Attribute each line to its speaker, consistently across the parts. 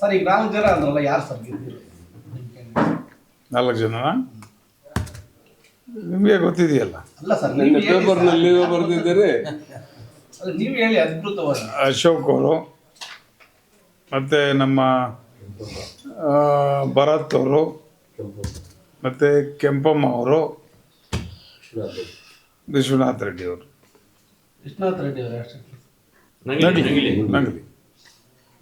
Speaker 1: Sir ಈಗ ನಾಲ್ಕು ಜನ ಅಂದ್ರಲ್ಲ ಯಾರು ಸರ್ ಗೆದ್ದಿರೋದು
Speaker 2: ನಾಲ್ಕು ಜನ? ನಿಮಗೆ ಗೊತ್ತಿದೆಯಲ್ಲ.
Speaker 1: ಅಲ್ಲ ಸರ್
Speaker 3: ನಿನ್ನೆ
Speaker 1: ನೀವು ಹೇಳಿ
Speaker 3: ಪೇಪರ್ನಲ್ಲಿ
Speaker 1: ಸರ್.
Speaker 3: ಬರೆದಿದ್ದೀರಿ.
Speaker 1: ಅಲ್ಲ, ನೀವು ಹೇಳಿ ಅದ್ಭುತವಾಗಿ.
Speaker 2: ಅಶೋಕ್ ಅವರು ಮತ್ತು ನಮ್ಮ ಆ, ಭರತ್ ಅವರು ಮತ್ತು ಕೆಂಪಮ್ಮ ಅವರು ವಿಶ್ವನಾಥ್ ರೆಡ್ಡಿ ಅವರು.
Speaker 1: ವಿಶ್ವನಾಥ್ ರೆಡ್ಡಿ ಅವರು ಅಷ್ಟೇ.
Speaker 2: ನಗಲಿ ನಗಲಿ.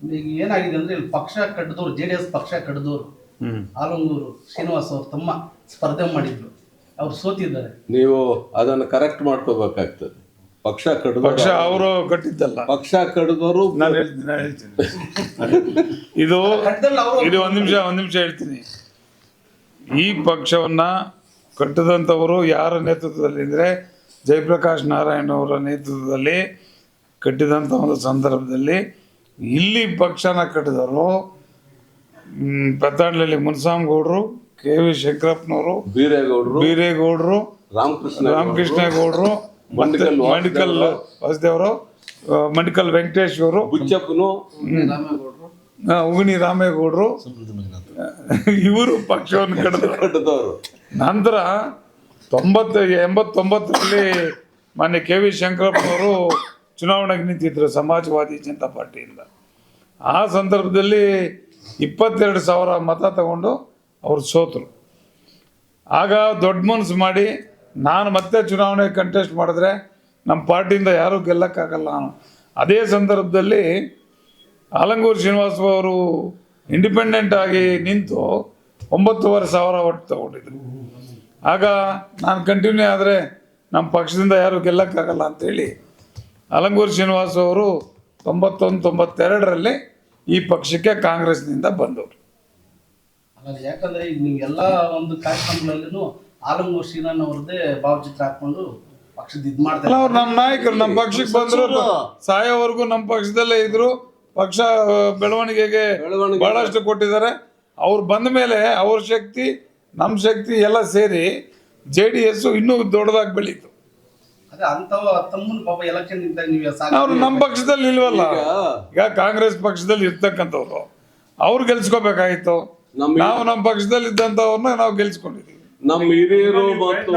Speaker 1: ಈಗ ಏನಾಗಿದೆ ಅಂದ್ರೆ ಇಲ್ಲಿ ಪಕ್ಷ ಕಟ್ಟಿದವ್ರು ಜೆ ಡಿ ಎಸ್ ಪಕ್ಷ ಕಟ್ಟಿದವರು
Speaker 2: ಹ್ಞೂ
Speaker 1: ಆಲಂಗೂರು ಶ್ರೀನಿವಾಸ್ ಅವ್ರ ತಮ್ಮ ಸ್ಪರ್ಧೆ ಮಾಡಿದ್ರು. ಅವ್ರು ಸೋತಿದ್ದಾರೆ.
Speaker 3: ನೀವು ಅದನ್ನು ಕರೆಕ್ಟ್ ಮಾಡ್ಕೋಬೇಕಾಗ್ತದೆ ಪಕ್ಷ ಕಡಿದವರು
Speaker 2: ಪಕ್ಷ ಅವರು ಕಟ್ಟಿದ್ದಲ್ಲ.
Speaker 3: ಪಕ್ಷ ಕಡಿದವರು
Speaker 2: ನಾನು ಹೇಳ್ತೀನಿ ನಾನು ಹೇಳ್ತೀನಿ. ಇದು
Speaker 1: ಕಟ್ಟದಲ್ಲಿ ಅವರು
Speaker 2: ಇದು ಒಂದು ನಿಮಿಷ ಒಂದು ನಿಮಿಷ ಹೇಳ್ತೀನಿ. ಈ ಪಕ್ಷವನ್ನ ಕಟ್ಟಿದಂಥವರು ಯಾರ ನೇತೃತ್ವದಲ್ಲಿ ಅಂದರೆ ಜಯಪ್ರಕಾಶ್ ನಾರಾಯಣ ಅವರ ನೇತೃತ್ವದಲ್ಲಿ ಕಟ್ಟಿದಂಥ ಒಂದು ಸಂದರ್ಭದಲ್ಲಿ ಇಲ್ಲಿ ಪಕ್ಷನ ಕಟ್ಟಿದವರು ಪೆತ್ತಾಡ್ಲಲ್ಲಿ ಮುನ್ಸಾಮಗೌಡರು ಕೆ ವಿ ಶಂಕರಪ್ಪನವರು
Speaker 3: ಬೀರೇಗೌಡರು
Speaker 2: ಬೀರೇಗೌಡರು
Speaker 3: ರಾಮಕೃಷ್ಣ
Speaker 2: ರಾಮಕೃಷ್ಣೇಗೌಡರು ಮತ್ತೆ
Speaker 3: ಮಂಡಿಕಲ್
Speaker 2: ವಾಸುದೇವರು ಮಂಡಿಕಲ್ ವೆಂಕಟೇಶ್ ಅವರು
Speaker 3: ಬುಚ್ಚಪ್ಪನು
Speaker 2: ಉಗಣಿ ರಾಮೇಗೌಡರು ಇವರು ಪಕ್ಷವನ್ನು
Speaker 3: ಕಟ್ಟಿದವರು.
Speaker 2: ನಂತರ ತೊಂಬತ್ತು ಎಂಬತ್ತೊಂಬತ್ತರಲ್ಲಿ ಮಾನ್ಯ ಕೆ ವಿ ಶಂಕರಪ್ಪನವರು ಚುನಾವಣೆಗೆ ನಿಂತಿದ್ದರು ಸಮಾಜವಾದಿ ಜನತಾ ಪಾರ್ಟಿಯಿಂದ. ಆ ಸಂದರ್ಭದಲ್ಲಿ ಇಪ್ಪತ್ತೆರಡು ಸಾವಿರ ಮತ ತಗೊಂಡು ಅವರು ಸೋತರು. ಆಗ ದೊಡ್ಡ ಮನಸ್ಸು ಮಾಡಿ, ನಾನು ಮತ್ತೆ ಚುನಾವಣೆ ಕಂಟೆಸ್ಟ್ ಮಾಡಿದ್ರೆ ನಮ್ಮ ಪಾರ್ಟಿಯಿಂದ ಯಾರೂ ಗೆಲ್ಲಕ್ಕಾಗಲ್ಲ ನಾನು. ಅದೇ ಸಂದರ್ಭದಲ್ಲಿ ಆಲಂಗೂರು ಶ್ರೀನಿವಾಸ ಅವರು ಇಂಡಿಪೆಂಡೆಂಟ್ ಆಗಿ ನಿಂತು ಒಂಬತ್ತುವರೆ ಸಾವಿರ ಒಟ್ಟು ತಗೊಂಡಿದ್ರು. ಆಗ ನಾನು ಕಂಟಿನ್ಯೂ ಆದರೆ ನಮ್ಮ ಪಕ್ಷದಿಂದ ಯಾರೂ ಗೆಲ್ಲಕ್ಕಾಗಲ್ಲ ಅಂತೇಳಿ ಆಲಂಗೂರು ಶ್ರೀನಿವಾಸ ಅವರು ತೊಂಬತ್ತೊಂದು ತೊಂಬತ್ತೆರಡರಲ್ಲಿ ಈ ಪಕ್ಷಕ್ಕೆ ಕಾಂಗ್ರೆಸ್ನಿಂದ ಬಂದವರು.
Speaker 1: ಅಲ್ಲ ಯಾಕಂದ್ರೆ ಎಲ್ಲ ಒಂದು ಕಾರ್ಯಕ್ರಮಗಳಲ್ಲೂ ಆಲಂಗೂರು ಶ್ರೀನಾಥ್ ಅವ್ರದ್ದೇ ಭಾವಚಿತ್ರ ಹಾಕೊಂಡು ಪಕ್ಷದ ಇದ್
Speaker 2: ಮಾಡ್ತಾರೆ ಅವ್ರು ನಮ್ಮ ನಾಯಕರು ನಮ್ಮ ಪಕ್ಷಕ್ಕೆ ಬಂದರು ಸಾಯೋವರೆಗೂ ನಮ್ಮ ಪಕ್ಷದಲ್ಲೇ ಇದ್ರು. ಪಕ್ಷ ಬೆಳವಣಿಗೆಗೆ
Speaker 3: ಬೆಳವಣಿಗೆ
Speaker 2: ಬಹಳಷ್ಟು ಕೊಟ್ಟಿದ್ದಾರೆ. ಅವ್ರು ಬಂದ ಮೇಲೆ ಅವ್ರ ಶಕ್ತಿ ನಮ್ಮ ಶಕ್ತಿ ಎಲ್ಲ ಸೇರಿ ಜೆ ಡಿ ಎಸ್ಸು ಇನ್ನೂ ದೊಡ್ಡದಾಗಿ ಬೆಳೀತು. ಅವ್ರು ನಮ್ಮ ಪಕ್ಷದಲ್ಲಿ ಇಲ್ವಲ್ಲ?
Speaker 3: ಈಗ
Speaker 2: ಕಾಂಗ್ರೆಸ್ ಪಕ್ಷದಲ್ಲಿ ಇರ್ತಕ್ಕಂಥವ್ರು. ಅವ್ರು ಗೆಲ್ಸ್ಕೋಬೇಕಾಗಿತ್ತು. ನಾವು ನಮ್ಮ ಪಕ್ಷದಲ್ಲಿ ಇದ್ದಂಥವ್ರನ್ನ ನಾವು ಗೆಲ್ಸ್ಕೊಂಡಿದ್ವಿ
Speaker 3: ನಮ್ಮ ಹಿರಿಯರು ಮತ್ತು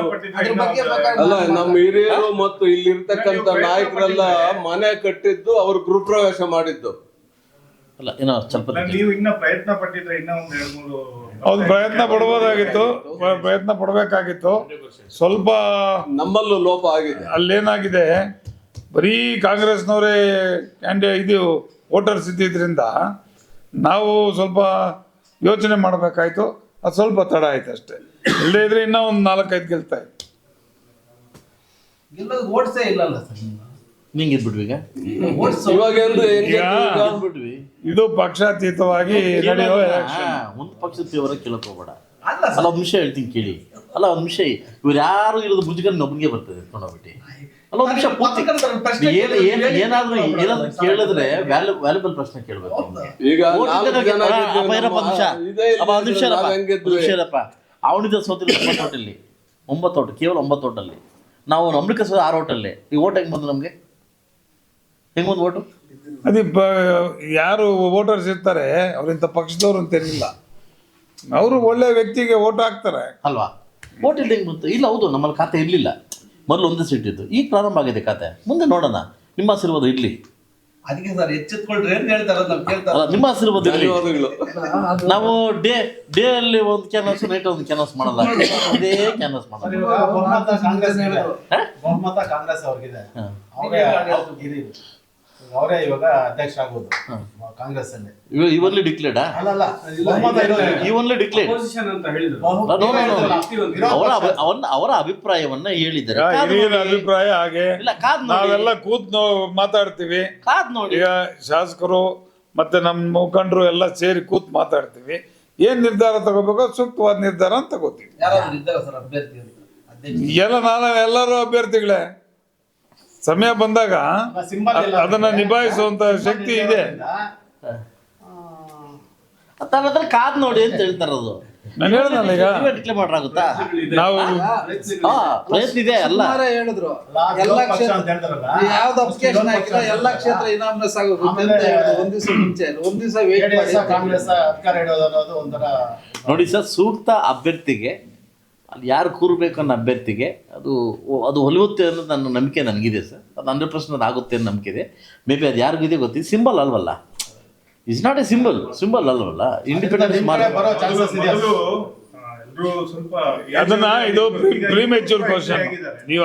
Speaker 3: ಅಲ್ಲ ನಮ್ಮ ಹಿರಿಯರು ಮತ್ತು ಇಲ್ಲಿರ್ತಕ್ಕಂಥ ನಾಯಕರೆಲ್ಲ ಮನೆ ಕಟ್ಟಿದ್ದು ಅವ್ರು ಗೃಹಪ್ರವೇಶ ಮಾಡಿದ್ದು.
Speaker 4: ಅಲ್ಲ ಏನೋ ಸ್ವಲ್ಪ
Speaker 5: ನೀವು ಇನ್ನ ಪ್ರಯತ್ನ ಪಟ್ಟಿದ್ರೆ ಇನ್ನೂ ಒಂದ್ ಎರಡ್ ಮೂರು
Speaker 2: ಅವ್ರು ಪ್ರಯತ್ನ ಪಡ್ಬೋದಾಗಿತ್ತು. ಪ್ರಯತ್ನ ಪಡಬೇಕಾಗಿತ್ತು. ಸ್ವಲ್ಪ
Speaker 3: ನಮ್ಮಲ್ಲೂ ಲೋಪ ಆಗಿದೆ.
Speaker 2: ಅಲ್ಲೇನಾಗಿದೆ? ಬರೀ ಕಾಂಗ್ರೆಸ್ನವರೇ ಕ್ಯಾಂಡಿ ಇದು ವೋಟರ್ಸ್ ಇದ್ದಿದ್ದರಿಂದ ನಾವು ಸ್ವಲ್ಪ ಯೋಚನೆ ಮಾಡಬೇಕಾಯ್ತು. ಅದು ಸ್ವಲ್ಪ ತಡ ಆಯ್ತು ಅಷ್ಟೇ. ಇಲ್ಲದೇ ಇದ್ರೆ ಇನ್ನೂ ಒಂದು ನಾಲ್ಕೈದು ಗೆಲ್ತಾ ಇತ್ತು.
Speaker 1: ಗೆಲ್ಲೋದು ಓಟ್ಸೇ ಇಲ್ಲಲ್ಲ ಸರ್
Speaker 4: ನಿಂಗೆ ಇದ್ಬಿಟ್ವಿ ಈಗ
Speaker 3: ಇವಾಗ?
Speaker 4: ಇದ್ಬಿಟ್ವಿ
Speaker 2: ಇದು ಪಕ್ಷಾತೀತವಾಗಿ ನಡೆಯುವ
Speaker 4: ಒಂದು ಪಕ್ಷದ ತೀವ್ರ ಕೇಳಕ್ ಹೋಗ್ಬೇಡ.
Speaker 1: ಅಲ್ಲ
Speaker 4: ಅಲ್ಲ ಒಂದು ನಿಮಿಷ ಹೇಳ್ತೀನಿ ಕೇಳಿ. ಅಲ್ಲ ಒಂದು ನಿಮಿಷ ಇವ್ರು ಯಾರು ಇರೋದು ಮುಜುಗರ ಒಬ್ಬನಿಗೆ ಬರ್ತದೆ ಎತ್ಕೊಂಡೋಗ್ಬಿಟ್ಟು ಅಲ್ಲ ಒಂದು ನಿಮಿಷ ಪೂರ್ತಿ
Speaker 1: ಪ್ರಶ್ನೆ
Speaker 4: ಏನ್ ಏನ್ ಏನಾದ್ರೂ ಏನಾದ್ರು ಕೇಳಿದ್ರೆ ವ್ಯಾಲ್ಯೂ ವ್ಯಾಲ್ಯೂಬಲ್ ಪ್ರಶ್ನೆ ಕೇಳ್ಬೇಕು.
Speaker 3: ಈಗ
Speaker 4: ಓಟ್
Speaker 3: ನಾಲ್ಕು
Speaker 4: ಇದ್ದವ್ರಿಗೆ-
Speaker 3: ಜನ
Speaker 4: ಅಪ್ಪ,
Speaker 3: ಗೆದ್ವಿ,
Speaker 4: ಅಪ್ಪ ಇರಪ್ಪ
Speaker 3: ನಮ್ಮ-
Speaker 4: ನಿಮಿಷ.
Speaker 3: ಇದೇ
Speaker 4: ಅಪ್ಪ ಒಂದು ನಿಮಿಷ
Speaker 3: ಇದ್ರೆ
Speaker 4: ಇರಪ್ಪ,
Speaker 3: ನಾವ್
Speaker 4: ಒಂದು
Speaker 3: ಹೆಂಗಿದ್ವಿ?
Speaker 4: ನಿಮಿಷ ಇರಪ್ಪ. ಅವನಿದ್ದ ಸೋತಿರೋ ಒಂಬತ್ತು ಓಟಲ್ಲಿ ಒಂಬತ್ತು ಓಟ್ ಕೇವಲ ಒಂಬತ್ತು ಓಟಲ್ಲಿ ನಾವು ನಂಬಿಕೆ ಸೋದ ಆರು ಓಟಲ್ಲಿ ಈ ಓಟ್ ಹೆಂಗ್ ಬಂದು ನಮ್ಗೆ? ಹೆಂಗ್ ಬಂದು ಓಟು
Speaker 2: ಅದೇ ಯಾರು ವೋಟರ್ಸ್ ಇರ್ತಾರೆ ಅವರಿಂಥ ಪಕ್ಷದವ್ರು ಅಂತ ಏನಿಲ್ಲ. ಅವರು ಒಳ್ಳೆ ವ್ಯಕ್ತಿಗೆ ಓಟ್ ಹಾಕ್ತಾರೆ.
Speaker 4: ಅಲ್ವಾ? ಓಟ್ ಇಲ್ಲ ಹೆಂಗ್ ಬಂತು? ಇಲ್ಲ ಹೌದು ನಮ್ಮಲ್ಲಿ ಖಾತೆ ಇರಲಿಲ್ಲ. ಮೊದಲು ಒಂದೇ ಸೀಟ್ ಇತ್ತು. ಈಗ ಪ್ರಾರಂಭ ಆಗಿದೆ ಖಾತೆ. ಮುಂದೆ ನೋಡೋಣ. ನಿಮ್ಮ ಆಶೀರ್ವಾದ ಇರಲಿ.
Speaker 1: ಅದಕ್ಕೆ ಸರ್ ಎಚ್ಚೆತ್ಕೊಳ್ರಿ. ಅಂತ ಹೇಳ್ತಾರೆ ನಾವು ಕೇಳ್ತಾರೆ
Speaker 4: ಅಲ್ಲ ನಿಮ್ಮ ಆಶೀರ್ವಾದ ಇರಲಿ. ನಾವು ಡೇ ಡೇ ಅಲ್ಲಿ ಒಂದು ಕ್ಯಾನ್ವಾಸ್ ನೈಟ್ ಒಂದು ಕ್ಯಾನ್ವಾಸ್ ಮಾಡಲ್ಲ. ಅದೇ ಕ್ಯಾನ್ವಾಸ್ ಮಾಡೋದು
Speaker 6: ಬಹುಮತ ಕಾಂಗ್ರೆಸ್. ಬಹುಮತ ಕಾಂಗ್ರೆಸ್ ಅವ್ರಿಗಿದೆ. ಅವರೇ ಇವಾಗ ಅಧ್ಯಕ್ಷ ಆಗೋದು ಕಾಂಗ್ರೆಸ್ ಅಲ್ಲಿ
Speaker 4: ಇವ ಇವನ್ಲಿ ಡಿಕ್ಲೇರ್ಡಾ
Speaker 6: ಅಲ್ಲ ಅಲ್ಲ ಬಹುಮತ ಇರೋದು
Speaker 4: ಇವನ್ಲಿ ಡಿಕ್ಲೇರ್
Speaker 5: ಅಂತ ಹೇಳಿದ್ರು.
Speaker 6: ಬಹು-
Speaker 4: ಅವರ ಅಭಿ- ಅವನ್ನ ಅವರ ಅಭಿಪ್ರಾಯವನ್ನ ಹೇಳಿದ್ದಾರೆ. ಕಾದ್
Speaker 2: ಹಿರಿಯರ
Speaker 4: ನೋಡಿ.
Speaker 2: ಅಭಿಪ್ರಾಯ ಹಾಗೆ.
Speaker 4: ಇಲ್ಲ ಕಾದ್ ನೋಡಿ.
Speaker 2: ನಾವೆಲ್ಲ ಕೂತ್ ನೋ- ಮಾತಾಡ್ತೀವಿ.
Speaker 4: ಕಾದ್ ನೋಡಿ.
Speaker 2: ಈಗ ಶಾಸಕರು ಮತ್ತೆ ನಮ್ಮ ಮುಖಂಡರು ಎಲ್ಲ ಸೇರಿ ಕೂತ್ ಮಾತಾಡ್ತೀವಿ. ಏನ್ ನಿರ್ಧಾರ ತಗೋಬೇಕೋ ಸೂಕ್ತವಾದ ನಿರ್ಧಾರ ಅಂತ ತಗೋತೀವಿ
Speaker 1: ಯಾರಾದ್ರೂ ಇದ್ದಾರೆ ಸರ್ ಅಭ್ಯರ್ಥಿ ಅಂತ ಅಧ್ಯಕ್ಷ
Speaker 2: ಎಲ್ಲ ನಾನು ಎಲ್ಲರೂ ಅಭ್ಯರ್ಥಿಗಳೇ. ಸಮಯ ಬಂದಾಗ ಅದನ್ನ ನಿಭಾಯಿಸುವಂತ ಶಕ್ತಿ ಇದೆ
Speaker 4: ತನ್ನ ಹತ್ರ ಕಾದ್ ನೋಡಿ ಅಂತ ಹೇಳ್ತಾರದು
Speaker 2: ನಾನು ಹೇಳಿದ್ನಲ್ಲ ಈಗ.
Speaker 4: ಡಿಕ್ಲೇರ್ ಮಾಡ್ರಾಗುತ್ತಾ
Speaker 2: ನಾವು
Speaker 4: ಪ್ರಯತ್ನ ಇದೆ ಅಲ್ಲ.
Speaker 1: ಹೇಳಿದ್ರು. ಎಲ್ಲ ಕ್ಷೇತ್ರ
Speaker 6: ಅಂತ ಹೇಳ್ತಾರಲ್ಲ.
Speaker 1: ಯಾವ್ದು ಅಪ್ಲಿಕೇಶನ್ ಹಾಕಿಲ್ಲ ಎಲ್ಲ ಕ್ಷೇತ್ರ ಇನಾಮ್ನೆಸ್ ಆಗೋಗುತ್ತೆ ಅಂತ ಹೇಳಿದ್ರು. ಒಂದ್ ದಿವಸ ಮುಂಚೆ. ಒಂದ್ ದಿವಸ ವೇಟ್ ಮಾಡಿ.
Speaker 6: ಕಾಂಗ್ರೆಸ್ ಅಧಿಕಾರ ಹೇಳೋದು ಅನ್ನೋದು ಒಂಥರ
Speaker 4: ನೋಡಿ ಸರ್ ಸೂಕ್ತ ಅಭ್ಯರ್ಥಿಗೆ ಅಲ್ಲಿ ಯಾರು ಕೂರಬೇಕು ಅನ್ನೋ ಅಭ್ಯರ್ಥಿಗೆ ಅದು ಅದು ಹೊಲಿಯುತ್ತೆ ಅನ್ನೋದು ನನ್ನ ನಂಬಿಕೆ ನನಗಿದೆ ಸರ್. ಅದು ಹಂಡ್ರೆಡ್ ಪರ್ಸೆಂಟ್ ಅದು ಆಗುತ್ತೆ ಅನ್ನೋ ನಂಬಿಕೆ ಇದೆ. ಮೇ ಬಿ ಅದು ಯಾರಿಗಿದೆ ಗೊತ್ತಿದೆ symbol ಅಲ್ವಲ್ಲ? Is not a symbol symbol ಅಲ್ವಲ್ಲ? Independence ಮಾಡಿ
Speaker 6: ಬರೋ ಚಾನ್ಸಸ್ ಇದೆ
Speaker 5: ಮೊದಲು ಎಲ್ಲರೂ ಸ್ವಲ್ಪ
Speaker 2: ಅದನ್ನ ಇದು ಪ್ರೀಮೆಚ್ಯೂರ್ ಕ್ವಶನ್ ನೀವು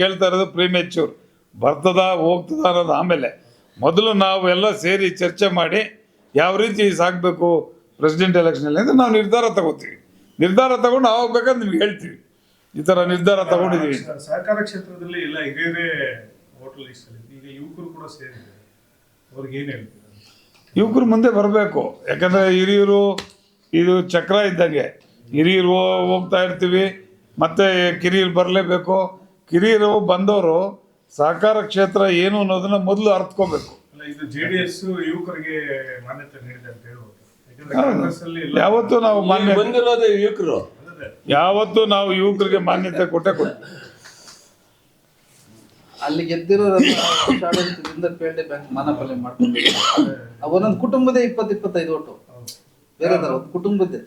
Speaker 2: ಕೇಳ್ತಾ ಇರೋದು ಪ್ರೀಮೆಚ್ಯೂರ್ ಬರ್ತದ ಹೋಗ್ತದ ಅನ್ನೋದು ಆಮೇಲೆ. ಮೊದಲು ನಾವು ಎಲ್ಲ ಸೇರಿ ಚರ್ಚೆ ಮಾಡಿ ಯಾವ ರೀತಿ ಸಾಗಬೇಕು ಪ್ರೆಸಿಡೆಂಟ್ ಎಲೆಕ್ಷನಲ್ಲಿ ಅಂತ ನಾವು ನಿರ್ಧಾರ ತಗೋತೀವಿ. ನಿರ್ಧಾರ ತಗೊಂಡು ನಾವು ನಿಮ್ಗೆ ಹೇಳ್ತೀವಿ. ಈ ಥರ ನಿರ್ಧಾರ ತಗೊಂಡಿದ್ದೀವಿ.
Speaker 5: ಸಹಕಾರ ಕ್ಷೇತ್ರದಲ್ಲಿ ಎಲ್ಲ ಹಿರಿಯರೇ ಹೋಟೆಲ್ ಈಗ ಯುವಕರು ಕೂಡ ಸೇರಿದ್ದಾರೆ. ಅವ್ರಿಗೆ ಏನು
Speaker 2: ಯುವಕರು ಮುಂದೆ ಬರಬೇಕು. ಯಾಕಂದರೆ ಹಿರಿಯರು ಇದು ಚಕ್ರ ಇದ್ದಂಗೆ. ಹಿರಿಯರು ಹೋಗ್ತಾ ಇರ್ತೀವಿ. ಮತ್ತೆ ಕಿರಿಯರು ಬರಲೇಬೇಕು. ಕಿರಿಯರು ಬಂದವರು ಸಹಕಾರ ಕ್ಷೇತ್ರ ಏನು ಅನ್ನೋದನ್ನ ಮೊದಲು ಅರ್ಥಕೋಬೇಕು
Speaker 5: ಅಲ್ಲ ಇದು ಎಸ್ ಯುವಕರಿಗೆ ಮಾನ್ಯತೆ ನೀಡಿದೆ ಅಂತ ಹೇಳ್ಬೋದು
Speaker 2: ಯಾವತ್ತೂ ನಾವು ಮಾನ್ಯ
Speaker 3: ಬಂದಿರೋದೇ ಯುವಕರು.
Speaker 2: ಯಾವತ್ತು ನಾವು ಯುವಕರಿಗೆ ಮಾನ್ಯತೆ ಕೊಟ್ಟೆ ಕೊಡ್ತೀವಿ
Speaker 1: ಅಲ್ಲಿ ಗೆದ್ದಿರೋ ಪೇಲ್ಡೆ ಬ್ಯಾಂಕ್ ಮಾನಪಾಲನೆ ಮಾಡ್ಕೊಂಡು ಒಂದೊಂದು ಕುಟುಂಬದೇ ಇಪ್ಪತ್ತು ಇಪ್ಪತ್ತೈದು ಒಟ್ಟು ಬೇರೆ ತರ ಒಂದು ಕುಟುಂಬದ್ದೇ.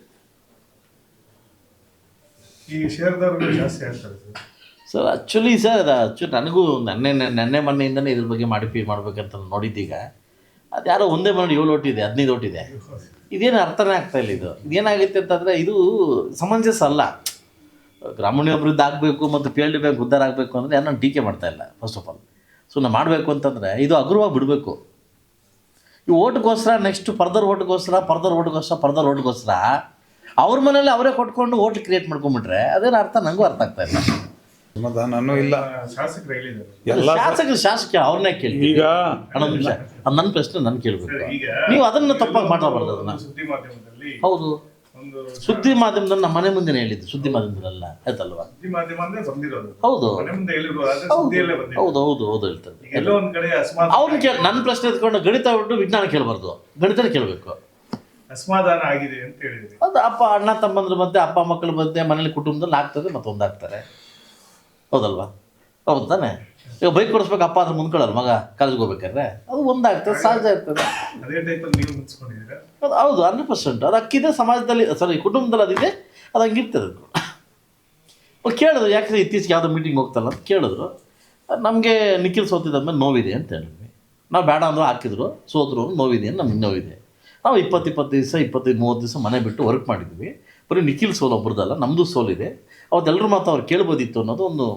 Speaker 5: ಈ ಷೇರ್ದಾರರು ಜಾಸ್ತಿ ಆಗ್ತಾರೆ ಸರ್.
Speaker 4: ಆಕ್ಚುಲಿ ಆ್ಯಕ್ಚುಲಿ ಸರ್ ಅದು ನನಗೂ ನನ್ನೆ ನೆನ್ನೆ ಮೊನ್ನೆಯಿಂದನೇ ಇದ್ರ ಬಗ್ಗೆ ಮಾಡಿಫೈ ಮಾಡ್ಬೇಕಂತ ನೋಡಿದ್ದೀಗ. ಅದು ಯಾರೋ ಒಂದೇ ಮಾಡಿ ಏಳು ಓಟಿದೆ ಹದಿನೈದು ಓಟಿದೆ ಇದೇನು ಅರ್ಥನೇ ಆಗ್ತಾ ಇಲ್ಲ ಇದು. ಇದೇನಾಗುತ್ತೆ ಅಂತಂದರೆ ಇದು ಸಮಂಜಸ ಅಲ್ಲ. ಗ್ರಾಮೀಣ ಅಭಿವೃದ್ಧಿ ಆಗಬೇಕು ಮತ್ತು ಪಿ ಎಲ್ ಡಿ ಬ್ಯಾಂಕ್ ಉದ್ಧಾರ ಆಗಬೇಕು ಅಂದರೆ ಯಾರು ನಾನು ಟೀಕೆ ಮಾಡ್ತಾ ಇಲ್ಲ ಫಸ್ಟ್ ಆಫ್ ಆಲ್ ಸೊ ನಾವು ಮಾಡಬೇಕು ಅಂತಂದರೆ ಇದು ಅಗ್ರವಾಗಿ ಬಿಡಬೇಕು. ಈ ಓಟ್ಗೋಸ್ಕರ ನೆಕ್ಸ್ಟ್ ಫರ್ದರ್ ಓಟ್ಗೋಸ್ಕರ ಫರ್ದರ್ ಓಟ್ಗೋಸ್ಕರ ಫರ್ದರ್ ಓಟ್ಗೋಸ್ಕರ, ಅವ್ರ ಮನೇಲಿ ಅವರೇ ಕೊಟ್ಕೊಂಡು ಓಟ್ ಕ್ರಿಯೇಟ್ ಮಾಡ್ಕೊಂಬಿಟ್ರೆ ಅದೇನು ಅರ್ಥ? ನನಗೂ ಅರ್ಥ ಆಗ್ತಾ ಇಲ್ಲ.
Speaker 2: ಸಮಾಧಾನನೂ ಇಲ್ಲ.
Speaker 5: ಶಾಸಕರು ಹೇಳಿದ್ದಾರೆ.
Speaker 2: ಎಲ್ಲ
Speaker 4: ಶಾಸಕರು ಶಾಸಕ ಅವ್ರನ್ನೇ ಕೇಳಿ
Speaker 2: ಈಗ
Speaker 4: ಹನ್ನೊಂದು ನಿಮಿಷ. ಅದು ನನ್ನ ಪ್ರಶ್ನೆ ನಾನು ಕೇಳಬೇಕು. ನೀವು ಅದನ್ನ ತಪ್ಪಾಗಿ ಮಾತಾಡಬಾರ್ದು ಅದನ್ನ.
Speaker 5: ಸುದ್ದಿ ಮಾಧ್ಯಮದಲ್ಲಿ
Speaker 4: ಹೌದು.
Speaker 5: ಒಂದು
Speaker 4: ಸುದ್ದಿ ಮಾಧ್ಯಮದಲ್ಲಿ ನಮ್ಮ ಮನೆ ಮುಂದೆನೇ ಹೇಳಿದ್ದು ಸುದ್ದಿ ಮಾಧ್ಯಮದಲ್ಲ ಆಯ್ತಲ್ವಾ?
Speaker 5: ಸುದ್ದಿ ಮಾಧ್ಯಮ ಅಂದ್ರೆ ಬಂದಿರೋದು.
Speaker 4: ಹೌದು.
Speaker 5: ಮನೆ ಮುಂದೆ ಹೇಳಿರುವ ಆದ್ರೆ
Speaker 4: ಹೌದು.
Speaker 5: ಸುದ್ದಿಯಲ್ಲೇ ಬಂದಿದೆ
Speaker 4: ಹೌದು ಹೌದು ಹೌದು ಹೇಳ್ತಾರೆ.
Speaker 5: ಎಲ್ಲೋ ಒಂದ್ ಕಡೆ ಅಸಮಾಧಾನ
Speaker 4: ಅವ್ರನ್ನ ಕೇಳಿ ನನ್ನ ಪ್ರಶ್ನೆ ಎತ್ಕೊಂಡು ಗಣಿತ ಬಿಟ್ಟು ವಿಜ್ಞಾನ ಕೇಳಬಾರ್ದು. ಗಣಿತನೇ ಕೇಳಬೇಕು.
Speaker 5: ಅಸಮಾಧಾನ ಆಗಿದೆ ಅಂತ ಹೇಳಿದ್ರೆ.
Speaker 4: ಅದು ಅಪ್ಪ ಅಣ್ಣ ತಮ್ಮಂದ್ರ ಮಧ್ಯೆ ಅಪ್ಪ ಮಕ್ಕಳ ಮಧ್ಯೆ ಮನೇಲಿ ಕುಟುಂಬದಲ್ಲಿ ಆಗ್ತದೆ ಮತ್ತೆ ಒಂದಾಗ್ತಾರೆ ಹೌದಲ್ವಾ? ಹೌದು ತಾನೆ? ಈಗ ಬೈಕ್ ಕೊಡಿಸ್ಬೇಕು ಅಪ್ಪ ಅದ್ರ ಮುಂದ್ಕೊಳ್ಳಲ್ಲ ಮಗ ಕಾಲೇಜ್ಗೆ ಹೋಗ್ಬೇಕಾದ್ರೆ? ಅದು ಒಂದಾಗ್ತದೆ ಸಹಜ ಇರ್ತದೆ
Speaker 5: ಅದೇ
Speaker 4: ಹೌದು ಹಂಡ್ರೆಡ್ ಪರ್ಸೆಂಟ್ ಅದು ಅಕ್ಕಿದೆ ಸಮಾಜದಲ್ಲಿ ಸಾರಿ ಕುಟುಂಬದಲ್ಲಿ ಅದಿದೆ ಅದು ಹಂಗಿರ್ತದೆ ಕೇಳಿದ್ರು ಯಾಕೆ ಇತ್ತೀಚೆಗೆ ಯಾವುದೋ ಮೀಟಿಂಗ್ ಹೋಗ್ತಲ್ಲ ಅಂತ ಕೇಳಿದ್ರು. ನಮಗೆ ನಿಖಿಲ್ ಸೋತಿದ್ದಾದ್ಮೇಲೆ ನೋವಿದೆ ಅಂತ ಹೇಳಿದ್ವಿ. ನಾವು ಬೇಡ ಅಂದ್ರೆ ಹಾಕಿದ್ರು ಸೋತರು ನೋವಿದೆ ಅಂತ ನಮ್ಗೆ ನೋವಿದೆ. ನಾವು ಇಪ್ಪತ್ತು ಇಪ್ಪತ್ತು ದಿವಸ ಇಪ್ಪತ್ತೈದು ಮೂವತ್ತು ದಿವಸ ಮನೆ ಬಿಟ್ಟು ವರ್ಕ್ ಮಾಡಿದ್ವಿ. ಬರೀ ನಿಖಿಲ್ ಸೋಲು ಒಬ್ಬರದಲ್ಲ ನಮ್ಮದು ಸೋಲಿದೆ. ಅವತ್ತೆಲ್ಲರೂ ಮಾತು ಅವ್ರು ಕೇಳ್ಬೋದಿತ್ತು ಅನ್ನೋದು ಒಂದು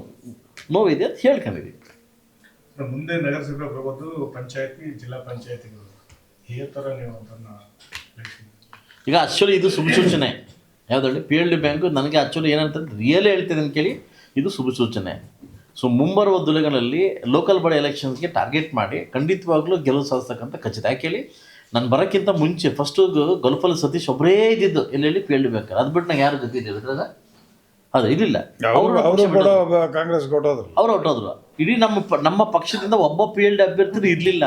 Speaker 4: ನೋವಿದೆ ಅಂತ ಹೇಳ್ಕೊಂಡಿದ್ವಿ
Speaker 5: ಮುಂದೆ ನಗರಸಭೆ ಬರ್ಬೋದು ಪಂಚಾಯತಿ ಜಿಲ್ಲಾ ಪಂಚಾಯತಿಗಳು. ಈ ಥರ ನೀವು ಅದನ್ನ
Speaker 4: ಈಗ ಆ್ಯಕ್ಚುಲಿ ಇದು ಶುಭ ಸೂಚನೆ. ಹೇಳಿ ಪಿ ಎಲ್ ಡಿ ಬ್ಯಾಂಕು ನನಗೆ ಆ್ಯಕ್ಚುಲಿ ಏನಂತಂದ್ರೆ ರಿಯಲ್ ಹೇಳ್ತಿದೆ ಅಂತ ಕೇಳಿ ಇದು ಶುಭ ಸೂಚನೆ. ಸೊ ಮುಂಬರುವ ದುಲೆಗಳಲ್ಲಿ ಲೋಕಲ್ ಬಾಡಿ ಎಲೆಕ್ಷನ್ಸ್ಗೆ ಟಾರ್ಗೆಟ್ ಮಾಡಿ ಖಂಡಿತವಾಗ್ಲೂ ಗೆಲುವು ಸಾಧಿಸ್ತಕ್ಕಂಥ ಖಚಿತ. ಯಾಕೆ ಹೇಳಿ? ನಾನು ಬರೋಕ್ಕಿಂತ ಮುಂಚೆ ಫಸ್ಟು ಗಲ್ಫಲ್ಲಿ ಸತೀಶ್ ಒಬ್ಬರೇ ಇದ್ದಿದ್ದು. ಎಲ್ಲಿ ಹೇಳಿ? ಪಿ ಎಲ್ ಡಿ ಬ್ಯಾಂಕ್ ಅದು ಬಿಟ್ಟು ನಂಗೆ ಯಾರು ಜೊತೆ ಇದ್ದಿಲ್ಲ ಅದು ಇರಲಿಲ್ಲ.
Speaker 2: ಅವರು ಕಾಂಗ್ರೆಸ್
Speaker 4: ಅವ್ರು ಹೊಟ್ಟೋದ್ರು ಇಡೀ ನಮ್ಮ ನಮ್ಮ ಪಕ್ಷದಿಂದ ಒಬ್ಬ ಪಿ ಎಲ್ ಡಿ ಅಭ್ಯರ್ಥಿ ಇರಲಿಲ್ಲ.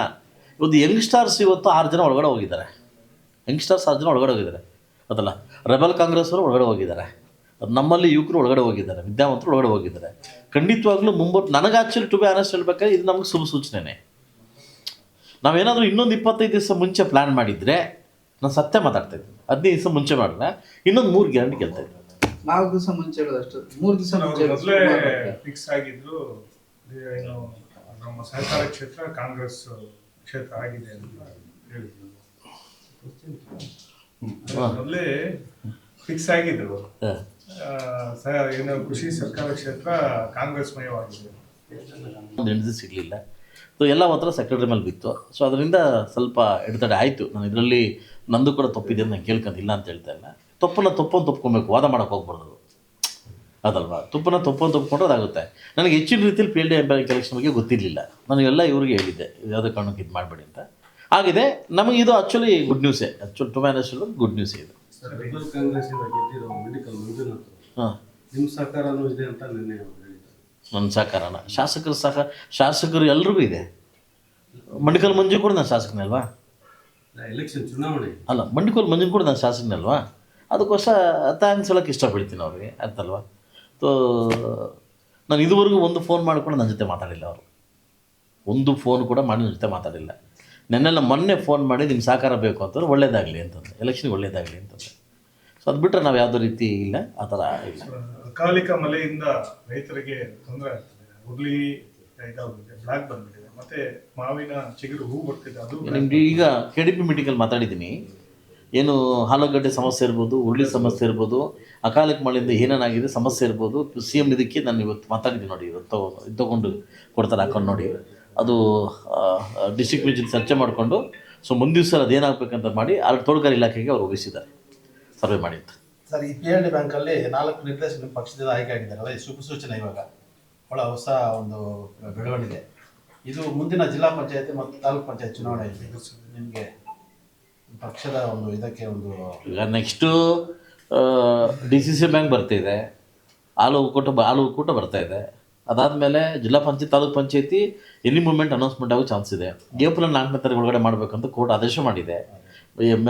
Speaker 4: ಇವತ್ತು ಯಂಗ್ಸ್ಟಾರ್ಸ್ ಇವತ್ತು ಆರು ಜನ ಒಳಗಡೆ ಹೋಗಿದ್ದಾರೆ. ಯಂಗ್ಸ್ಟರ್ಸ್ ಆರು ಜನ ಒಳಗಡೆ ಹೋಗಿದ್ದಾರೆ. ಅದಲ್ಲ ರೆಬಲ್ ಕಾಂಗ್ರೆಸ್ ಅವರು ಒಳಗಡೆ ಹೋಗಿದ್ದಾರೆ. ಅದು ನಮ್ಮಲ್ಲಿ ಯುವಕರು ಒಳಗಡೆ ಹೋಗಿದ್ದಾರೆ ವಿದ್ಯಾವಂತರು ಒಳಗಡೆ ಹೋಗಿದ್ದಾರೆ. ಖಂಡಿತವಾಗ್ಲೂ ಮುಂಬ ನನಗೆ ಆಕ್ಚುಲಿ ಟು ಬಿ ಆನೆಸ್ಟ್ ಹೇಳ್ಬೇಕಾದ್ರೆ ಇದು ನಮಗೆ ಶುಭ ಸೂಚನೆ ನಾವೇನಾದರೂ ಇನ್ನೊಂದು ಇಪ್ಪತ್ತೈದು ದಿವಸ ಮುಂಚೆ ಪ್ಲ್ಯಾನ್ ಮಾಡಿದರೆ ನಾನು ಸತ್ಯ ಮಾತಾಡ್ತಾ ಇದ್ದೀನಿ. ಹದಿನೈದು ದಿವಸ ಮುಂಚೆ ಮಾಡಿದ್ರೆ ಇನ್ನೊಂದು ಮೂರು ಗ್ಯಾರಂಟಿ ಗೆಲ್ತಾ ಇದ್ದೆ
Speaker 1: ನಾಲ್ಕು ದಿವಸ ಮುಂಚೆ ಹೇಳೋದು ಅಷ್ಟು. ಮೂರು ದಿವಸ ಮುಂಚೆ
Speaker 5: ಮೊದಲೇ ಫಿಕ್ಸ್ ಆಗಿದ್ರು ಏನು ನಮ್ಮ ಸಹಕಾರ ಕ್ಷೇತ್ರ ಕಾಂಗ್ರೆಸ್ ಕ್ಷೇತ್ರ ಆಗಿದೆ ಅಂತ ಹೇಳಿದ್ರು. ಮೊದಲೇ ಫಿಕ್ಸ್ ಆಗಿದ್ರು ಏನು ಕೃಷಿ ಸರ್ಕಾರ ಕ್ಷೇತ್ರ ಕಾಂಗ್ರೆಸ್ ಮಯವಾಗಿದೆ
Speaker 4: ಹೆಂಡತಿ ಸಿಗಲಿಲ್ಲ. ಸೊ ಎಲ್ಲ ಮಾತ್ರ ಸೆಕ್ರೆಟರಿ ಮೇಲೆ ಬಿತ್ತು. ಸೊ ಅದರಿಂದ ಸ್ವಲ್ಪ ಎಡತಡೆ ಆಯಿತು. ನಾನು ಇದರಲ್ಲಿ ನಂದು ಕೂಡ ತಪ್ಪಿದೆ ಅಂತ ನಾನು ಕೇಳ್ಕೊಂಡಿಲ್ಲ ಅಂತ ಹೇಳ್ತಾ ಇಲ್ಲ. ತಪ್ಪನ್ನ ತಪ್ಪನ್ನು ತಪ್ಕೊಬೇಕು ವಾದ ಮಾಡೋಕೆ ಹೋಗ್ಬಾರ್ದು. ಅದಲ್ವಾ? ತಪ್ಪನ್ನ ತಪ್ಪೊಂದು ತಪ್ಪಿಕೊಂಡ್ರೆ ಅದಾಗುತ್ತೆ. ನನಗೆ ಹೆಚ್ಚಿನ ರೀತಿಯಲ್ಲಿ ಪಿ ಎಲ್ ಡಿ ಎಲೆಕ್ಷನ್ ಬಗ್ಗೆ ಗೊತ್ತಿರಲಿಲ್ಲ. ನಾನು ಎಲ್ಲ ಇವರಿಗೆ ಹೇಳಿದ್ದೆ ಯಾವುದೇ ಕಾರಣಕ್ಕೆ ಇದು ಮಾಡಬೇಡಿ ಅಂತ. ಆಗಿದೆ ನಮಗೆ ಇದು ಆ್ಯಕ್ಚುಲಿ ಗುಡ್ ನ್ಯೂಸೇ ಆ್ಯಕ್ಚುಲಿ ಟು ಮ್ಯಾನೇಜ್ ಗುಡ್ ನ್ಯೂಸೇ ಇದು. ಹಾಂ.
Speaker 7: ನಿಮ್ಮ ಸಹಕಾರನೂ ಇದೆ ಅಂತ ನಿನ್ನೆ ಅವ್ರು ಹೇಳಿದ್ದಾರೆ
Speaker 4: ನನ್ನ ಸಹಕಾರನ? ಶಾಸಕರು ಸಹ ಶಾಸಕರು ಎಲ್ರಿಗೂ ಇದೆ. ಮಂಡಿಕಲ್ ಮಂಜು ಕೂಡ ನಾನು ಶಾಸಕನೇ ಅಲ್ವಾ?
Speaker 7: ಎಲೆಕ್ಷನ್ ಚುನಾವಣೆ
Speaker 4: ಅಲ್ಲ ಮಂಡಿಕೋಲ್ ಮಂಜು ಕೂಡ ನಾನು ಶಾಸಕನೇ ಅಲ್ವಾ? ಅದಕ್ಕೋಸ್ಕರ ಥ್ಯಾಂಕ್ಸ್ ಹೇಳೋಕ್ಕೆ ಇಷ್ಟಪಡ್ತೀನಿ ಅವ್ರಿಗೆ ಅಂತಲ್ವಾ ತೋ ನಾನು ಇದುವರೆಗೂ ಒಂದು ಫೋನ್ ಮಾಡಿಕೊಂಡು ನನ್ನ ಜೊತೆ ಮಾತಾಡಿಲ್ಲ ಅವರು. ಒಂದು ಫೋನ್ ಕೂಡ ಮಾಡಿ ನನ್ನ ಜೊತೆ ಮಾತಾಡಿಲ್ಲ. ನೆನ್ನೆಲ್ಲ ಮೊನ್ನೆ ಫೋನ್ ಮಾಡಿ ನಿಮ್ಗೆ ಸಹಕಾರ ಬೇಕು ಅಂತಂದ್ರೆ ಒಳ್ಳೇದಾಗಲಿ ಅಂತಂದ್ರೆ. ಎಲೆಕ್ಷನ್ಗೆ ಒಳ್ಳೇದಾಗಲಿ ಅಂತಂದ್ರೆ. ಸೊ ಅದು ಬಿಟ್ಟರೆ ನಾವು ಯಾವುದೇ ರೀತಿ ಇಲ್ಲ ಆ ಥರ ಇಲ್ಲ.
Speaker 5: ಅಕಾಲಿಕ ಮಳೆಯಿಂದ ರೈತರಿಗೆ ತೊಂದರೆ ಆಗ್ತದೆ. ಇದಾಗಿದೆ ಬ್ಲಾಕ್ ಬಂದ್ಬಿಟ್ಟಿದೆ. ಮತ್ತೆ ಮಾವಿನ ಚಿಗುರು ಹೂ ಬರ್ತಿದೆ ಅದು
Speaker 4: ನಿಮ್ಗೆ ಈಗ ಕೆ ಡಿ ಪಿ ಮೀಟಿಂಗಲ್ಲಿ ಮಾತಾಡಿದ್ದೀನಿ. ಏನು ಆಲೂಗಡ್ಡೆ ಸಮಸ್ಯೆ ಇರ್ಬೋದು, ಉರುಳಿ ಸಮಸ್ಯೆ ಇರ್ಬೋದು, ಅಕಾಲಿಕ ಮಳೆಯಿಂದ ಏನೇನಾಗಿದೆ ಸಮಸ್ಯೆ ಇರ್ಬೋದು ಸಿ ಎಂ ಇದಕ್ಕೆ ನಾನು ಇವತ್ತು ಮಾತಾಡಿದ್ದೀನಿ ನೋಡಿ ಇವತ್ತು ಇದು ತೊಗೊಂಡು ಕೊಡ್ತಾರೆ ಹಾಕೊಂಡು ನೋಡಿ. ಅದು ಡಿಸ್ಟ್ರಿಕ್ಟ್ ವಿಜಿಟ್ ಚರ್ಚೆ ಮಾಡಿಕೊಂಡು ಸೊ ಮುಂದಿನ ದಿವಸ ಅದೇನಾಗಬೇಕಂತ ಮಾಡಿ ಅಲ್ಲಿ ತೋಟಗಾರಿ ಇಲಾಖೆಗೆ ಅವರು ಒಪ್ಪಿಸಿದ್ದಾರೆ. ಸರ್ವೆ ಮಾಡಿ ಅಂತ.
Speaker 6: ಸರ್, ಈ ಪಿ ಎಲ್ ಡಿ ಬ್ಯಾಂಕಲ್ಲಿ ನಾಲ್ಕು ನಿರ್ದೇಶನ ಪಕ್ಷದಿಂದ ಆಯ್ಕೆ ಆಗಿದ್ದಾರಲ್ಲ ಶುಭ ಸೂಚನೆ ಇವಾಗ. ಬಹಳ ಹೊಸ ಒಂದು ಬೆಳವಣಿಗೆ. ಇದು ಮುಂದಿನ ಜಿಲ್ಲಾ ಪಂಚಾಯತಿ ಮತ್ತು ತಾಲೂಕು ಪಂಚಾಯತ್ ಚುನಾವಣೆ ನಿಮಗೆ ಪಕ್ಷದ ಒಂದು ಇದಕ್ಕೆ ಒಂದು
Speaker 4: ಈಗ next D C C bank ಬರ್ತಿದೆ. ಹಾಲು ಒಕ್ಕೂಟ ಬ- ಹಾಲು ಒಕ್ಕೂಟ ಬರ್ತಾ ಇದೆ. ಅದಾದಮೇಲೆ ಜಿಲ್ಲಾ ಪಂಚಾಯತ್ ತಾಲೂಕು ಪಂಚಾಯತಿ ಎನಿ ಮೂವ್ಮೆಂಟ್ ಅನೌನ್ಸ್ಮೆಂಟ್ ಆಗೋ ಚಾನ್ಸ್ ಇದೆ. ಏಪ್ರಿಲ್ ನಾಲ್ಕನೇ ತಾರೀಕು ಒಳಗಡೆ ಮಾಡಬೇಕಂತ ಕೋರ್ಟ್ ಆದೇಶ ಮಾಡಿದೆ.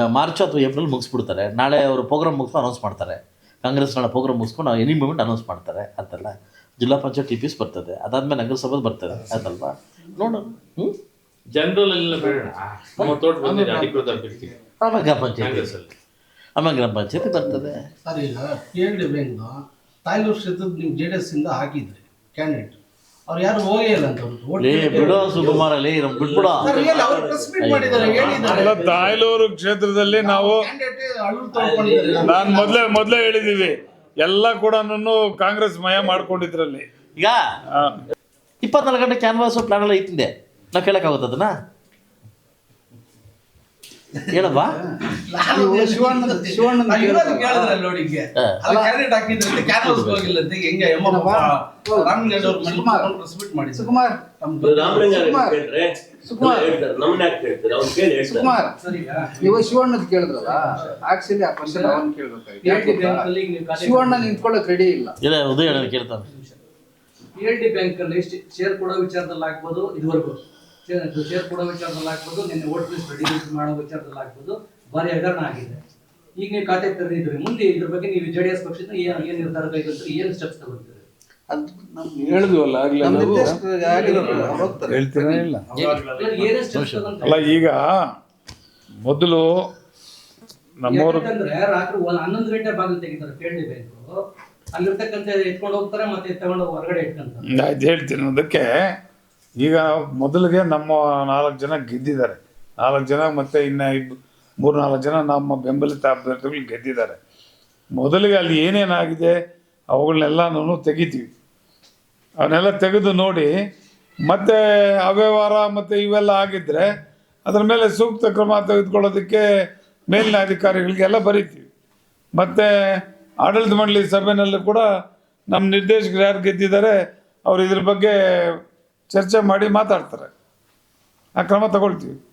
Speaker 4: ಮಾರ್ಚ್ ಅಥವಾ ಏಪ್ರಿಲ್ ಮುಗಿಸ್ಬಿಡ್ತಾರೆ. ನಾಳೆ ಅವರು ಪ್ರೋಗ್ರಾಮ್ ಮುಗಿಸ್ಕೊಂಡು ಅನೌನ್ಸ್ ಮಾಡ್ತಾರೆ. ಕಾಂಗ್ರೆಸ್ ನಾಳೆ ಪ್ರೋಗ್ರಾಮ್ ಮುಗಿಸ್ಕೊಂಡು ಎನಿ ಮೂವ್ಮೆಂಟ್ ಅನೌನ್ಸ್ ಮಾಡ್ತಾರೆ. ಅಂತಲ್ಲ? ಜಿಲ್ಲಾ ಪಂಚಾಯತ್ ಟಿ ಪಿ ಎಸ್ ಬರ್ತದೆ. ಅದಾದಮೇಲೆ ನಗರಸಭೆ ಬರ್ತದೆ. ಆಯ್ತಲ್ವಾ ನೋಡೋಣ. ಹ್ಞೂ
Speaker 8: ಜನರಲ್ ಎಲ್ಲ ಬೇಡ. ನಮ್ಮ ತೋಟ ಬಂದಿದೆ ಅಧಿಕೃತ ಅಭ್ಯರ್ಥಿ
Speaker 4: ಆಮೇಲೆ ಗ್ರಾಮ ಪಂಚಾಯತಿ.
Speaker 8: ಕಾಂಗ್ರೆಸ್ಸಲ್ಲಿ
Speaker 4: ಆಮೇಲೆ ಗ್ರಾಮ ಪಂಚಾಯತಿ ಬರ್ತದೆ.
Speaker 9: ಸರ್ ಈಗ ಪಿ ಎಲ್ ಡಿ ತಾಯ್ಲೂರು ಕ್ಷೇತ್ರದ ನೀವು ಜೆ ಡಿ ಎಸ್ ಇಂದ ಹಾಕಿದ್ರಿ ಕ್ಯಾಂಡಿಡೇಟ್ ಅವ್ರು ಯಾರು ಹೋಗೇ ಇಲ್ಲ ಅಂತ ಅವ್ರು vote
Speaker 4: ಲೇ ಬಿಡೋ. ಸುಕುಮಾರ ಲೇ ನಮ್ ಬಿಟ್ಬಿಡ.
Speaker 9: ಸರ್, really ಅವ್ರು press meet ಮಾಡಿದ್ದಾರೆ, ಹೇಳಿದ್ದಾರೆ.
Speaker 2: ಅಲ್ಲ ತಾಯ್ಲೂರು ಕ್ಷೇತ್ರದಲ್ಲಿ ನಾವು
Speaker 9: Candidate ಅಳಲು ತಗೊಂಡಿದ್ದಾರೆ.
Speaker 2: ನಾನು ಮೊದಲೇ ಮೊದಲೇ ಹೇಳಿದ್ದೀವಿ ಎಲ್ಲ ಕೂಡ ಕಾಂಗ್ರೆಸ್ ಮಯ ಮಾಡ್ಕೊಂಡಿದ್ರಲ್ಲಿ.
Speaker 4: ಈಗ ಇಪ್ಪತ್ನಾಲ್ಕು ಗಂಟೆ ಕ್ಯಾನ್ವಾಸ್ ಪ್ಲಾನ್ ಎಲ್ಲ ಐತಿಂದೆ ನಾವು ಕೇಳಕ್ಕಾಗುತ್ತೆ ಅದನ್ನ?
Speaker 9: ಹೇಳಪ್ಪ
Speaker 1: ಸುಕುಮಾರ್. ನೀವು ಶಿವಣ್ಣದ್ ಕೇಳಿದ್ರಲ್ಲ ಆಕ್ಚುಲಿ ಆ ಕ್ವಶನ್ ಅವನ್ ಕೇಳ್ಬೇಕಾಗಿತ್ತು ಶಿವಣ್ಣ ನಿಂತ್ಕೊಳ್ಳಕ್ ರೆಡಿ ಇಲ್ಲ.
Speaker 4: ಇಲ್ಲ ಉದಯ ಹೇಳಿ ಕೇಳ್ತಾನೆ.
Speaker 10: ಪಿ ಎಲ್ ಡಿ ಬ್ಯಾಂಕ್ ಅಲ್ಲಿ ಶೇರ್ ಕೊಡೋ ವಿಚಾರದಲ್ಲಿ ಹಾಕ್ಬೋದು ಇದುವರೆಗೂ. ಶೇರ್ ಕೊಡೋ ವಿಚಾರದಲ್ಲಿ ಆಗ್ಬೋದು ನಿನ್ನೆ ಓಟ್ ಲಿಸ್ಟ್ ರೆಡಿ ಮಾಡೋ ವಿಚಾರದಲ್ಲಿ ಆಗ್ಬೋದು ಭಾರಿ ಹಗರಣ ಆಗಿದೆ. ಈಗ ನೀವು ಖಾತೆ ತೆರೆದಿದ್ರಿ ಮುಂದೆ ಇದ್ರ ಬಗ್ಗೆ ನೀವು ಜೆ ಡಿ ಎಸ್ ಪಕ್ಷದಿಂದ ಏನ್ ಏನ್ ನಿರ್ಧಾರ ಕೈಗೊಂಡ್ರಿ ಏನ್ ಸ್ಟೆಪ್ಸ್
Speaker 1: ನಮ್ಗೆ
Speaker 3: ಹೇಳಿದ್ವಲ್ಲ ಆಗ್ಲೇ
Speaker 2: ಹೇಳ್ತೀರಾ ಇಲ್ಲ?
Speaker 10: ಏನೇ ಸ್ಟೆಪ್ಸ್ ತಗೊಂತೀರಿ
Speaker 2: ಅಲ್ಲ ಈಗ ಮೊದಲು ನಮ್ಮವರು
Speaker 10: ರಾತ್ರಿ ಒಂದ್ ಹನ್ನೊಂದು ಗಂಟೆ ಬಾಗಿಲು ತೆಗಿತಾರೆ ಕೇಳಿ ಬೇಕು ಅಲ್ಲಿರ್ತಕ್ಕಂಥ ಎತ್ಕೊಂಡು ಹೋಗ್ತಾರೆ ಮತ್ತೆ ತಗೊಂಡು ಹೊರಗಡೆ ಇಟ್ಕೊಂತಾರೆ.
Speaker 2: ಹೇಳ್ತೀನಿ ಅದಕ್ಕೆ ಈಗ ಮೊದಲಿಗೆ ನಮ್ಮ ನಾಲ್ಕು ಜನ ಗೆದ್ದಿದ್ದಾರೆ. ನಾಲ್ಕು ಜನ ಮತ್ತೆ ಇನ್ನು ಇಬ್ಬ ಮೂರು ನಾಲ್ಕು ಜನ ನಮ್ಮ ಬೆಂಬಲಿತ ಅಭ್ಯರ್ಥಿಗಳು ಗೆದ್ದಿದ್ದಾರೆ. ಮೊದಲಿಗೆ ಅಲ್ಲಿ ಏನೇನಾಗಿದೆ ಅವುಗಳನ್ನೆಲ್ಲನೂ ತೆಗಿತೀವಿ. ಅವನ್ನೆಲ್ಲ ತೆಗೆದು ನೋಡಿ ಮತ್ತೆ ಅವ್ಯವಹಾರ ಮತ್ತು ಇವೆಲ್ಲ ಆಗಿದ್ದರೆ ಅದ್ರ ಮೇಲೆ ಸೂಕ್ತ ಕ್ರಮ ತೆಗೆದುಕೊಳ್ಳೋದಕ್ಕೆ ಮೇಲಿನ ಅಧಿಕಾರಿಗಳಿಗೆಲ್ಲ ಬರೀತೀವಿ. ಮತ್ತು ಆಡಳಿತ ಮಂಡಳಿ ಸಭೆಯಲ್ಲೂ ಕೂಡ ನಮ್ಮ ನಿರ್ದೇಶಕರು ಯಾರು ಗೆದ್ದಿದ್ದಾರೆ, ಅವ್ರು ಇದ್ರ ಬಗ್ಗೆ ಚರ್ಚೆ ಮಾಡಿ ಮಾತಾಡ್ತಾರೆ. ಆ ಕ್ರಮ ತಗೊಳ್ತೀವಿ.